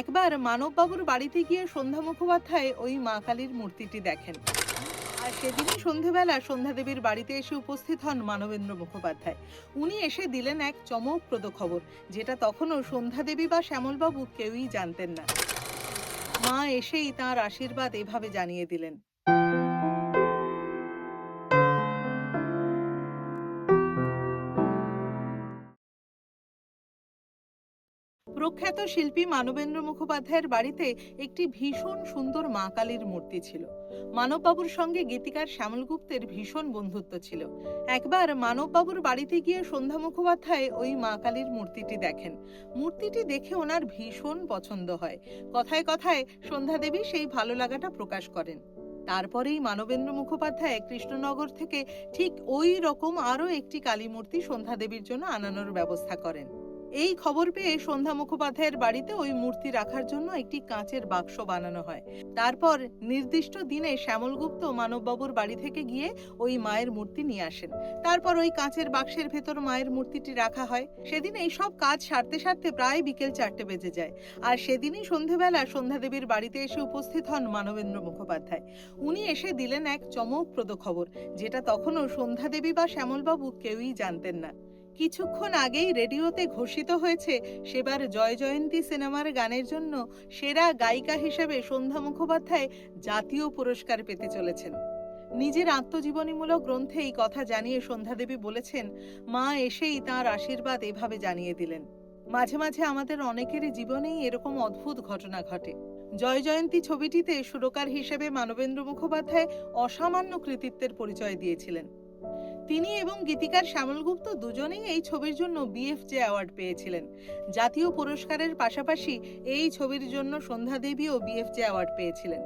একবার মানববাবুর বাড়িতে গিয়ে সন্ধ্যা মুখোপাধ্যায় ওই মা কালীর মূর্তিটি দেখেন। আর সেদিনই সন্ধেবেলা সন্ধ্যাদেবীর বাড়িতে এসে উপস্থিত হন মানবেন্দ্র মুখোপাধ্যায়। উনি এসে দিলেন এক চমকপ্রদ খবর, যেটা তখনও সন্ধ্যাদেবী বা শ্যামলবাবু কেউই জানতেন না। মা এসেই তার আশীর্বাদ এভাবে জানিয়ে দিলেন। প্রখ্যাত শিল্পী মানবেন্দ্র মুখোপাধ্যায়ের বাড়িতে একটি ভীষণ সুন্দর মা কালীর মূর্তি ছিল। মানববাবুর সঙ্গে গীতিকার শ্যামল গুপ্তের ভীষণ বন্ধুত্ব ছিল। একবার মানববাবুর বাড়িতে গিয়ে সন্ধ্যা মুখোপাধ্যায় ওই মা কালীর মূর্তিটি দেখেন। মূর্তিটি দেখে ওনার ভীষণ পছন্দ হয়। কথায় কথায় সন্ধ্যা দেবী সেই ভালো লাগাটা প্রকাশ করেন। তারপরেই মানবেন্দ্র মুখোপাধ্যায় কৃষ্ণনগর থেকে ঠিক ওই রকম আরও একটি কালী মূর্তি সন্ধ্যা দেবীর জন্য আনানোর ব্যবস্থা করেন। এই খবর পেয়ে সন্ধ্যা মুখোপাধ্যায়ের বাড়িতে ওই মূর্তি রাখার জন্য একটি কাঁচের বাক্স বানানো হয়। তারপর নির্দিষ্ট দিনে শ্যামলগুপ্ত মানববাবুর বাড়ি থেকে গিয়ে ওই মায়ের মূর্তি নিয়ে আসেন। তারপর ওই কাঁচের বাক্সের ভেতর মায়ের মূর্তিটি রাখা হয়। সেদিন এই সব কাজ সারতে সারতে প্রায় বিকেল চারটে বেজে যায়। আর সেদিনই সন্ধেবেলা সন্ধ্যা দেবীর বাড়িতে এসে উপস্থিত হন মানবেন্দ্র মুখোপাধ্যায়। উনি এসে দিলেন এক চমকপ্রদ খবর, যেটা তখনও সন্ধ্যা দেবী বা শ্যামলবাবু কেউই জানতেন না। কিছুক্ষণ আগেই রেডিওতে ঘোষিত হয়েছে সেবার জয় জয়ন্তী সিনেমার গানের জন্য সেরা গায়িকা হিসেবে সন্ধ্যা মুখোপাধ্যায় জাতীয় পুরস্কার পেতে চলেছেন। নিজের আত্মজীবনীমূলক গ্রন্থে এই কথা জানিয়ে সন্ধ্যা দেবী বলেছেন, মা এসেই তার আশীর্বাদ এভাবে জানিয়ে দিলেন। মাঝে মাঝে আমাদের অনেকেরই জীবনেই এরকম অদ্ভুত ঘটনা ঘটে। জয় জয়ন্তী ছবিটিতে সুরকার হিসেবে মানবেন্দ্র মুখোপাধ্যায় অসামান্য কৃতিত্বের পরিচয় দিয়েছিলেন। তিনি এবং গীতিকার শ্যামল গুপ্ত দুজনেই এই ছবির জন্য বিএফজে অ্যাওয়ার্ড পেয়েছিলেন। জাতীয় পুরস্কারের পাশাপাশি এই ছবির জন্য সন্ধ্যা দেবীও বিএফজে অ্যাওয়ার্ড পেয়েছিলেন।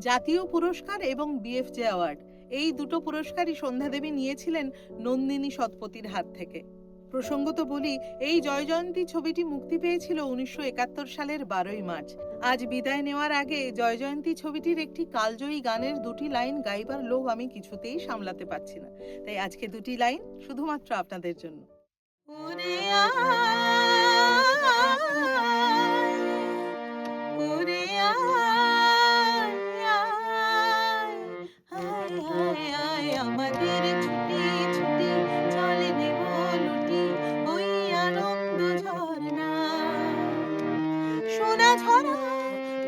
জাতীয় পুরস্কার এবং বিএফজে অ্যাওয়ার্ড এই দুটো পুরস্কারই সন্ধ্যা দেবী নিয়েছিলেন নন্দিনী শতপথীর হাত থেকে। প্রসঙ্গত বলি, এই জয়জয়ন্তী ছবিটি মুক্তি পেয়েছিল উনিশশো একাত্তর সালের বারোই মার্চ। আজ বিদায় নেওয়ার আগে জয়জয়ন্তী ছবিটির একটি কালজয়ী গানের দুটি লাইন গাইবার লোভ আমি কিছুতেই সামলাতে পারছি না। তাই আজকে দুটি লাইন শুধুমাত্র আপনাদের জন্য।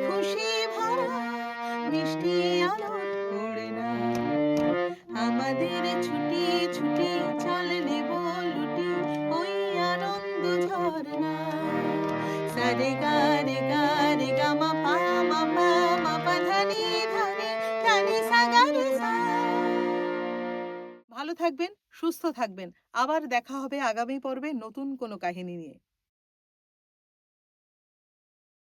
খুশি ভরা, মিষ্টি না আমাদের ছুটি ছুটি চল নেব, লুটি ওই আনন্দ ঝর্ণা সারে ধানি ভালো থাকবেন, সুস্থ থাকবেন। আবার দেখা হবে আগামী পর্বে নতুন কোনো কাহিনী নিয়ে।